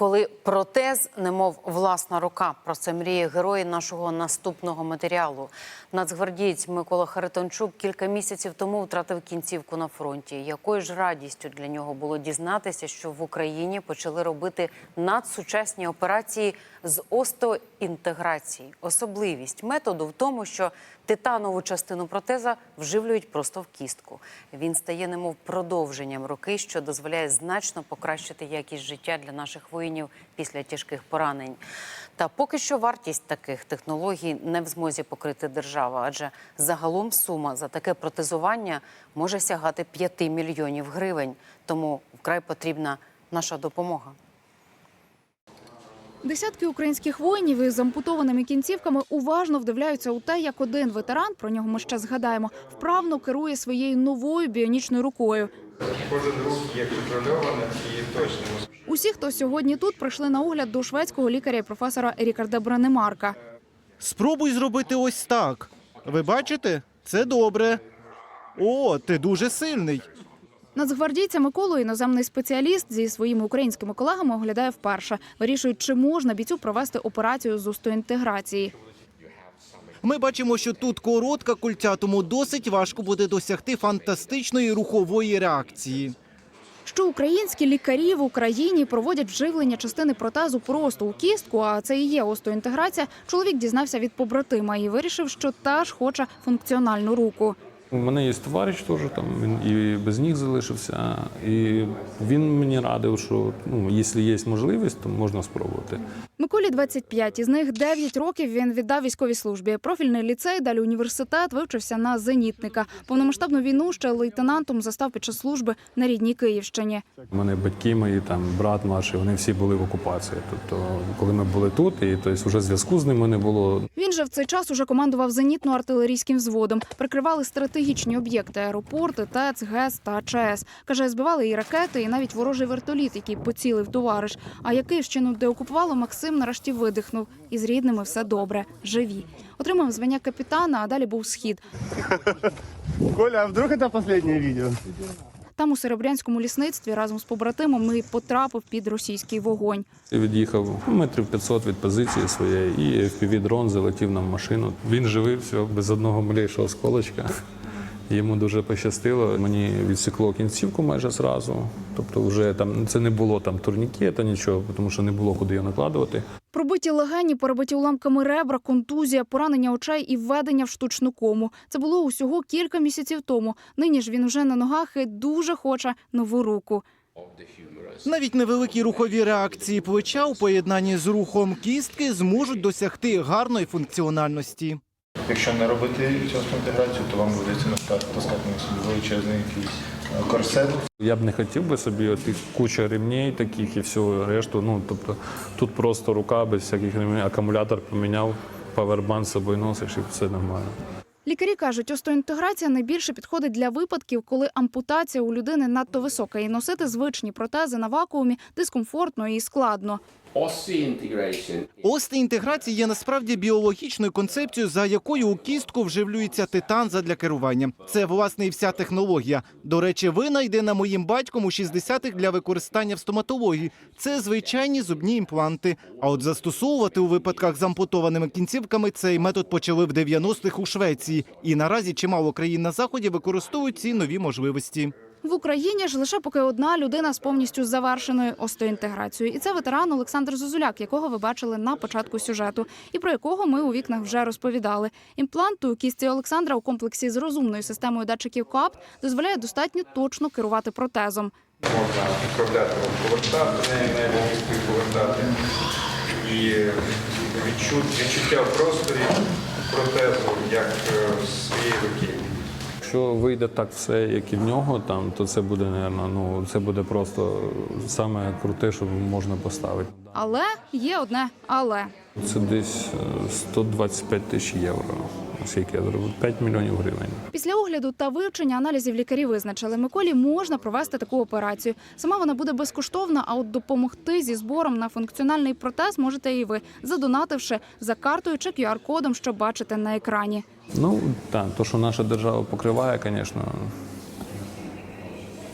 Коли протез, немов власна рука, про це мріє герої нашого наступного матеріалу. Нацгвардієць Микола Харитончук кілька місяців тому втратив кінцівку на фронті. Якою ж радістю для нього було дізнатися, що в Україні почали робити надсучасні операції з остеоінтеграції. Особливість методу в тому, що титанову частину протеза вживлюють просто в кістку. Він стає немов продовженням руки, що дозволяє значно покращити якість життя для наших воїнів після тяжких поранень. Та поки що вартість таких технологій не в змозі покрити держава, адже загалом сума за таке протезування може сягати 5 мільйонів гривень. Тому вкрай потрібна наша допомога. Десятки українських воїнів із ампутованими кінцівками уважно вдивляються у те, як один ветеран, про нього ми ще згадаємо, вправно керує своєю новою біонічною рукою. Кожен рух є контрольованим і точним. Усі, хто сьогодні тут, прийшли на огляд до шведського лікаря і професора Рікарда Бранемарка. Спробуй зробити ось так. Ви бачите? Це добре. О, ти дуже сильний. Нацгвардійця Миколу іноземний спеціаліст зі своїми українськими колегами оглядає вперше. Вирішують, чи можна бійцю провести операцію з устоінтеграції. Ми бачимо, що тут коротка культя, тому досить важко буде досягти фантастичної рухової реакції. Що українські лікарі в Україні проводять вживлення частини протезу просто у кістку, а це і є остеоінтеграція, чоловік дізнався від побратима і вирішив, що теж хоче функціональну руку. У мене є товариш теж там, він і без ніг залишився. І він мені радив, що ну, якщо є можливість, то можна спробувати. Миколі 25, із них 9 років він віддав військовій службі. Профільний ліцей, далі університет, вивчився на зенітника. Повномасштабну війну ще лейтенантом застав під час служби на рідній Київщині. У мене батьки мої, там брат наш, вони всі були в окупації. Тобто, коли ми були тут, і тобто, вже зв'язку з ними не було. Він же в цей час уже командував зенітно-артилерійським взводом. Прикривали стратегічні об'єкти аеропорти, ТЕЦ, ГЕС та ЧАЕС. Каже, збивали і ракети, і навіть ворожий вертоліт, який поцілив товариш. А як Київщину деокупувало, Максим нарешті видихнув. І з рідними все добре, живі. Отримав звання капітана, а далі був схід. Коля, а вдруг это последнее видео? Там у Серебрянському лісництві разом з побратимом і потрапив під російський вогонь. Я від'їхав метрів 500 від позиції своєї, і FPV-дрон залетів нам в машину. Він живий, все, без одного малейшого сколочка. Йому дуже пощастило. Мені відсікло кінцівку майже зразу. Тобто, вже там це не було там турнікета, нічого, тому що не було куди його накладувати. Пробиті легені, перебиті уламками ребра, контузія, поранення очей і введення в штучну кому. Це було усього кілька місяців тому. Нині ж він уже на ногах і дуже хоче нову руку. Навіть невеликі рухові реакції плеча у поєднанні з рухом кістки зможуть досягти гарної функціональності. Якщо не робити цю інтеграцію, то вам доведеться таскати на собі величезний якийсь е, корсет. Я б не хотів би собі от куча ремней таких і всього решту. Ну тобто тут просто рука без всяких ремней, акумулятор поміняв, павербанк з собою носиш і все нормально. Лікарі кажуть, остеоінтеграція найбільше підходить для випадків, коли ампутація у людини надто висока, і носити звичні протези на вакуумі дискомфортно і складно. Остеінтеграція є насправді біологічною концепцією, за якою у кістку вживлюється титан задля керування. Це власне і вся технологія. До речі, винайдена моїм батьком у 60-х для використання в стоматології. Це звичайні зубні імпланти. А от застосовувати у випадках з ампутованими кінцівками цей метод почали в 90-х у Швеції. І наразі чимало країн на заході використовують ці нові можливості. В Україні ж лише поки одна людина з повністю завершеною остеоінтеграцією. І це ветеран Олександр Зозуляк, якого ви бачили на початку сюжету, і про якого ми у вікнах вже розповідали. Імплант у кістці Олександра у комплексі з розумною системою датчиків КОАПТ дозволяє достатньо точно керувати протезом. Можна управляти повертати, найвогністю повертати. І відчут, відчуття в просторі протезу, як е, своєї руки. Якщо вийде так все, як і в нього, там то це буде, наверно, ну це буде просто саме круте, що можна поставити. Але є одне але. Це десь е, 125 тисяч євро. Скільки я зробив? 5 мільйонів гривень. Після огляду та вивчення аналізів лікарі визначили, Миколі можна провести таку операцію. Сама вона буде безкоштовна, а от допомогти зі збором на функціональний протез можете і ви, задонативши за картою чи QR-кодом, що бачите на екрані. Ну так, то, що наша держава покриває, звісно,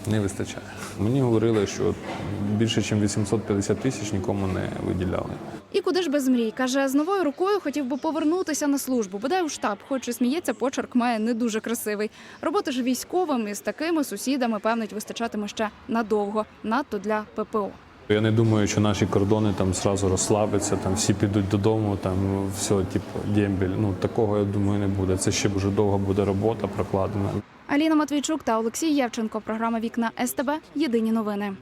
не вистачає. Мені говорили, що більше ніж 850 тисяч нікому не виділяли. І куди ж без мрій? Каже, з новою рукою хотів би повернутися на службу. Бодай у штаб, хоч і сміється, почерк має не дуже красивий. Роботи ж військовим із такими сусідами, певнить, вистачатиме ще надовго, надто для ППО. Я не думаю, що наші кордони там зразу розслабляться, там всі підуть додому, там все, типу, дембель. Ну такого я думаю не буде. Це ще дуже довго буде робота прокладена. Аліна Матвійчук та Олексій Євченко. Програма Вікна СТБ. Єдині новини.